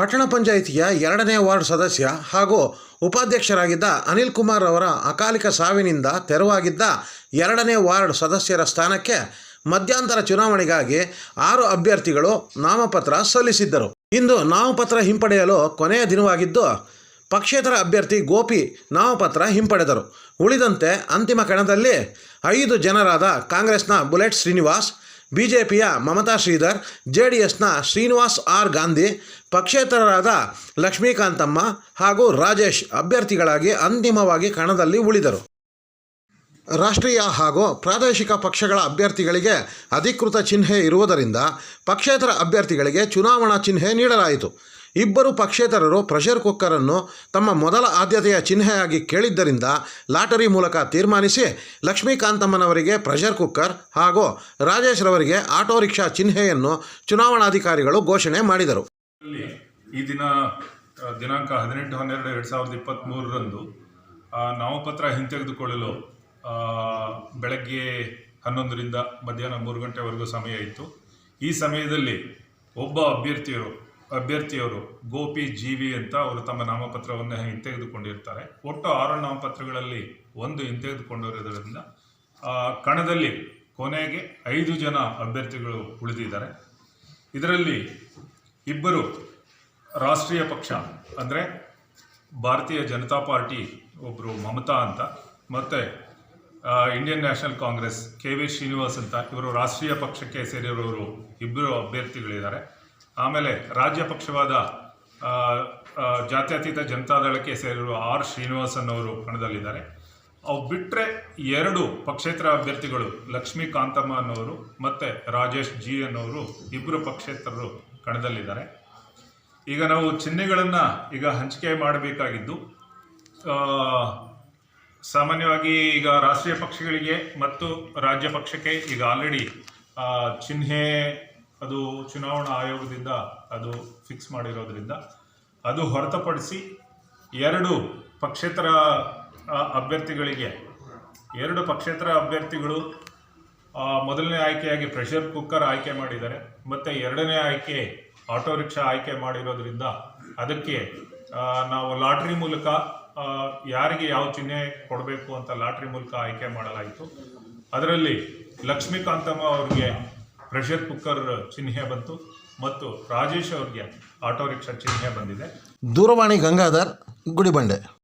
ಪಟ್ಟಣ ಪಂಚಾಯಿತಿಯ ಎರಡನೇ ವಾರ್ಡ್ ಸದಸ್ಯ ಹಾಗೂ ಉಪಾಧ್ಯಕ್ಷರಾಗಿದ್ದ ಅನಿಲ್ ಕುಮಾರ್ ಅವರ ಅಕಾಲಿಕ ಸಾವಿನಿಂದ ತೆರವಾಗಿದ್ದ ಎರಡನೇ ವಾರ್ಡ್ ಸದಸ್ಯರ ಸ್ಥಾನಕ್ಕೆ ಮಧ್ಯಂತರ ಚುನಾವಣೆಗಾಗಿ ಆರು ಅಭ್ಯರ್ಥಿಗಳು ನಾಮಪತ್ರ ಸಲ್ಲಿಸಿದ್ದರು. ಇಂದು ನಾಮಪತ್ರ ಹಿಂಪಡೆಯಲು ಕೊನೆಯ ದಿನವಾಗಿದ್ದು, ಪಕ್ಷೇತರ ಅಭ್ಯರ್ಥಿ ಗೋಪಿ ನಾಮಪತ್ರ ಹಿಂಪಡೆದರು. ಉಳಿದಂತೆ ಅಂತಿಮ ಕಣದಲ್ಲಿ ಐದು ಜನರಾದ ಕಾಂಗ್ರೆಸ್ನ ಬುಲೆಟ್ ಶ್ರೀನಿವಾಸ್ ಬಿಜೆಪಿಯ ಮಮತಾ ಶ್ರೀಧರ್ ಜೆ ಡಿ ಎಸ್ನ ಶ್ರೀನಿವಾಸ್ ಆರ್ ಗಾಂಧಿ, ಪಕ್ಷೇತರರಾದ ಲಕ್ಷ್ಮೀಕಾಂತಮ್ಮ ಹಾಗೂ ರಾಜೇಶ್ ಅಭ್ಯರ್ಥಿಗಳಾಗಿ ಅಂತಿಮವಾಗಿ ಕಣದಲ್ಲಿ ಉಳಿದರು. ರಾಷ್ಟ್ರೀಯ ಹಾಗೂ ಪ್ರಾದೇಶಿಕ ಪಕ್ಷಗಳ ಅಭ್ಯರ್ಥಿಗಳಿಗೆ ಅಧಿಕೃತ ಚಿಹ್ನೆ ಇರುವುದರಿಂದ ಪಕ್ಷೇತರ ಅಭ್ಯರ್ಥಿಗಳಿಗೆ ಚುನಾವಣಾ ಚಿಹ್ನೆ ನೀಡಲಾಯಿತು. ಇಬ್ಬರು ಪಕ್ಷೇತರರು ಪ್ರೆಷರ್ ಕುಕ್ಕರನ್ನು ತಮ್ಮ ಮೊದಲ ಆದ್ಯತೆಯ ಚಿಹ್ನೆಯಾಗಿ ಕೇಳಿದ್ದರಿಂದ ಲಾಟರಿ ಮೂಲಕ ತೀರ್ಮಾನಿಸಿ ಲಕ್ಷ್ಮೀಕಾಂತಮ್ಮನವರಿಗೆ ಪ್ರೆಷರ್ ಕುಕ್ಕರ್ ಹಾಗೂ ರಾಜೇಶ್ ರವರಿಗೆ ಆಟೋ ರಿಕ್ಷಾ ಚಿಹ್ನೆಯನ್ನು ಚುನಾವಣಾಧಿಕಾರಿಗಳು ಘೋಷಣೆ ಮಾಡಿದರು. ಈ ದಿನ ದಿನಾಂಕ ಹದಿನೆಂಟು, ಹನ್ನೆರಡು, ಎರಡು ಸಾವಿರದ ಇಪ್ಪತ್ತ್ಮೂರರಂದು ನಾಮಪತ್ರ ಹಿಂತೆಗೆದುಕೊಳ್ಳಲು ಬೆಳಗ್ಗೆ ಹನ್ನೊಂದರಿಂದ ಮಧ್ಯಾಹ್ನ ಮೂರು ಗಂಟೆವರೆಗೂ ಸಮಯ ಇತ್ತು. ಈ ಸಮಯದಲ್ಲಿ ಒಬ್ಬ ಅಭ್ಯರ್ಥಿಯರು ಅಭ್ಯರ್ಥಿಯವರು ಗೋಪಿ, ಜೀವಿ ಅಂತ ಅವರು ತಮ್ಮ ನಾಮಪತ್ರವನ್ನು ಹಿಂತೆಗೆದುಕೊಂಡಿರ್ತಾರೆ ಒಟ್ಟು ಆರು ನಾಮಪತ್ರಗಳಲ್ಲಿ ಒಂದು ಹಿಂತೆಗೆದುಕೊಂಡಿರೋದ್ರಿಂದ ಕಣದಲ್ಲಿ ಕೊನೆಗೆ ಐದು ಜನ ಅಭ್ಯರ್ಥಿಗಳು ಉಳಿದಿದ್ದಾರೆ. ಇದರಲ್ಲಿ ಇಬ್ಬರು ರಾಷ್ಟ್ರೀಯ ಪಕ್ಷ, ಅಂದರೆ ಭಾರತೀಯ ಜನತಾ ಪಾರ್ಟಿ ಒಬ್ಬರು ಮಮತಾ ಅಂತ, ಮತ್ತು Indian National Congress K V Srinivas ಅಂತ ಇವರು ರಾಷ್ಟ್ರೀಯ ಪಕ್ಷಕ್ಕೆ ಸೇರಿರೋರು ಇಬ್ಬರು ಅಭ್ಯರ್ಥಿಗಳಿದ್ದಾರೆ. ಆಮೇಲೆ ರಾಜ್ಯ ಪಕ್ಷವಾದ ಜಾತ್ಯತೀತ ಜನತಾದಳಕ್ಕೆ ಸೇರಿರುವ ಆರ್ ಶ್ರೀನಿವಾಸನ್ ಅವರು ಕಣದಲ್ಲಿದ್ದಾರೆ ಅವು ಬಿಟ್ಟರೆ ಎರಡು ಪಕ್ಷೇತರ ಅಭ್ಯರ್ಥಿಗಳು ಲಕ್ಷ್ಮೀ ಕಾಂತಮ್ಮ ಅನ್ನೋರು ಮತ್ತು ರಾಜೇಶ್ ಜಿ ಅನ್ನೋರು ಇಬ್ಬರು ಪಕ್ಷೇತರರು ಕಣದಲ್ಲಿದ್ದಾರೆ. ಈಗ ನಾವು ಚಿಹ್ನೆಗಳನ್ನು ಈಗ ಹಂಚಿಕೆ ಮಾಡಬೇಕಾಗಿದ್ದು ಸಾಮಾನ್ಯವಾಗಿ ಈಗ ರಾಷ್ಟ್ರೀಯ ಪಕ್ಷಗಳಿಗೆ ಮತ್ತು ರಾಜ್ಯ ಪಕ್ಷಕ್ಕೆ ಈಗ ಆಲ್ರೆಡಿ ಚಿಹ್ನೆ ಅದು ಚುನಾವಣಾ ಆಯೋಗದಿಂದ ಅದು ಫಿಕ್ಸ್ ಮಾಡಿರೋದ್ರಿಂದ ಅದು ಹೊರತುಪಡಿಸಿ ಎರಡು ಪಕ್ಷೇತರ ಅಭ್ಯರ್ಥಿಗಳಿಗೆ, ಎರಡು ಪಕ್ಷೇತರ ಅಭ್ಯರ್ಥಿಗಳು ಮೊದಲನೇ ಆಯ್ಕೆಯಾಗಿ ಪ್ರೆಷರ್ ಕುಕ್ಕರ್ ಆಯ್ಕೆ ಮಾಡಿದ್ದಾರೆ. ಮತ್ತು ಎರಡನೇ ಆಯ್ಕೆ ಆಟೋ ರಿಕ್ಷಾ ಆಯ್ಕೆ ಮಾಡಿರೋದ್ರಿಂದ ಅದಕ್ಕೆ ನಾವು ಲಾಟ್ರಿ ಮೂಲಕ ಯಾರಿಗೆ ಯಾವ ಚಿಹ್ನೆ ಕೊಡಬೇಕು ಅಂತ ಲಾಟ್ರಿ ಮೂಲಕ ಆಯ್ಕೆ ಮಾಡಲಾಯಿತು. ಅದರಲ್ಲಿ ಲಕ್ಷ್ಮೀಕಾಂತಮ್ಮ ಅವ್ರಿಗೆ ಪ್ರೆಷರ್ ಕುಕ್ಕರ್ ಚಿಹ್ನೆ ಬಂತು ಮತ್ತು ರಾಜೇಶ್ ಅವ್ರಿಗೆ ಆಟೋ ರಿಕ್ಷಾ ಚಿಹ್ನೆ ಬಂದಿದೆ. ದೂರವಾಣಿ ಗಂಗಾಧರ್ ಗುಡಿಬಂಡೆ.